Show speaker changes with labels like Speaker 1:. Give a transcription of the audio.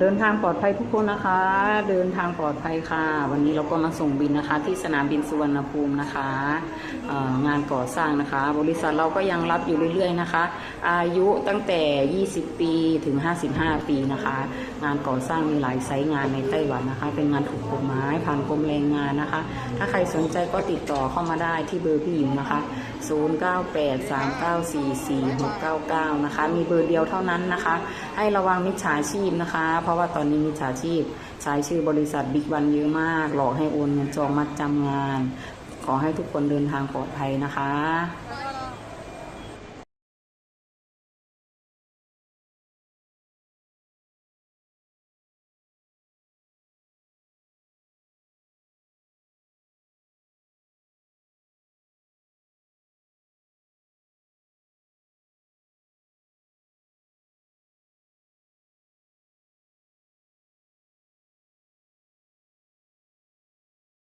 Speaker 1: เดินทางปลอดภัยทุกคนนะคะ เดินทางปลอดภัยค่ะ วันนี้เราก็มาส่งบินนะคะ ที่สนามบินสุวรรณภูมินะคะงานก่อสร้างนะคะ บริษัทเราก็ยังรับอยู่เรื่อยๆนะคะ อายุตั้งแต่ 20 ปีถึง 55 ปีนะคะ งานก่อสร้างมีหลายไซต์งานในไต้หวันนะคะ เป็นงานถูกกฎหมายผ่านกรมแรงงานนะคะ ถ้าใครสนใจก็ติดต่อเข้ามาได้ที่เบอร์พี่หญิงนะคะ 0983944699 นะคะ มีเบอร์เดียวเท่านั้นนะคะ ให้ระวังมิจฉาชีพนะคะเพราะว่าตอนนี้มิจฉาชีพใช้ชื่อบริษัทบิ๊กวันเยอะมาก หลอกให้โอนเงินจองมัดจำงาน ขอให้ทุกคนเดินทางปลอดภัยนะคะ